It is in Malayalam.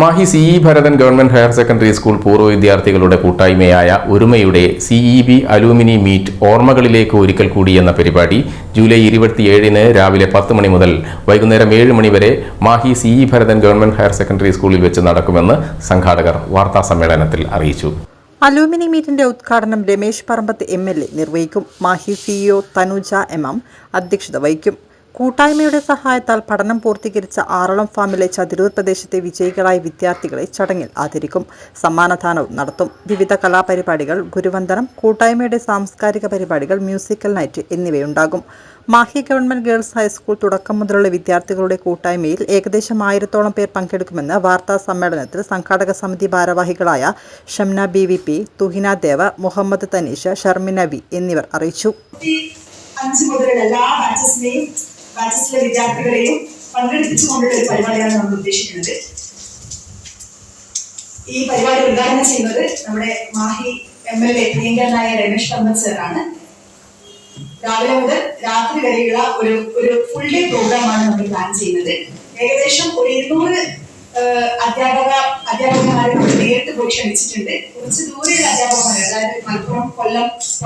Mahe C E Bharathan government higher secondary school പൂർവ വിദ്യാർത്ഥികളുടെ കൂട്ടായ്മയായ ഒരുമയുടെ C E B alumni meet ഓർമ്മകളിലേക്ക് ഒരിക്കൽ കൂടി എന്ന പരിപാടി ജൂലൈ ഇരുപത്തിയേഴിന് രാവിലെ പത്ത് മണി മുതൽ വൈകുന്നേരം ഏഴ് മണി വരെ Mahe C E Bharathan government higher secondary സ്കൂളിൽ വെച്ച് നടക്കുമെന്ന് സംഘാടകർ വാർത്താ സമ്മേളനത്തിൽ അറിയിച്ചു. അലൂമിനി മീറ്റിന്റെ ഉദ്ഘാടനം Ramesh Parambath M L A നിർവഹിക്കും. Mahe CEO Thanuja M M അധ്യക്ഷത വഹിക്കും. കൂട്ടായ്മയുടെ സഹായത്താൽ പഠനം പൂർത്തീകരിച്ച ആറളം ഫാമിലെ ചതിരൂർ പ്രദേശത്തെ വിജയികളായ വിദ്യാർത്ഥികളെ ചടങ്ങിൽ ആദരിക്കും. സമ്മാനദാനവും നടത്തും. വിവിധ കലാപരിപാടികൾ ഗുരുവന്ദനം കൂട്ടായ്മയുടെ സാംസ്കാരിക പരിപാടികൾ musical night എന്നിവയുണ്ടാകും. Mahe government girls high school തുടക്കം മുതലുള്ള വിദ്യാർത്ഥികളുടെ കൂട്ടായ്മയിൽ ഏകദേശം ആയിരത്തോളം പേർ പങ്കെടുക്കുമെന്ന് വാർത്താ സമ്മേളനത്തിൽ സംഘാടക സമിതി ഭാരവാഹികളായ Shamna B V P Thuhina Deva Muhammad Thanisha Sharmina V എന്നിവർ അറിയിച്ചു. അഞ്ച് മുതലുള്ള എല്ലാ ബാച്ചസിനെയും ബാച്ചസിലെ വിദ്യാർത്ഥികളെയും പങ്കെടുപ്പിച്ചുകൊണ്ടുള്ള ഒരു പരിപാടിയാണ് നമ്മൾ ഉദ്ദേശിക്കുന്നത്. ഈ പരിപാടി ഉദ്ഘാടനം ചെയ്യുന്നത് നമ്മുടെ മാഹി എം എൽ എ പ്രിയങ്കരനായ രമേശ് പമ്പത് സാറാണ് രാവിലെ മുതൽ രാത്രി വരെയുള്ള ഒരു ഒരു ഫുൾ ഡേ പ്രോഗ്രാമാണ് നമ്മൾ പ്ലാൻ ചെയ്യുന്നത്. ഏകദേശം ഒരു ഇരുന്നൂറ് അധ്യാപക അധ്യാപകന്മാരെ നമ്മൾ നേരിട്ട് പോയി ക്ഷണിച്ചിട്ടുണ്ട്. കുറച്ച് ദൂരെയുള്ള അധ്യാപകന്മാരെ അതായത് മലപ്പുറം കൊല്ലം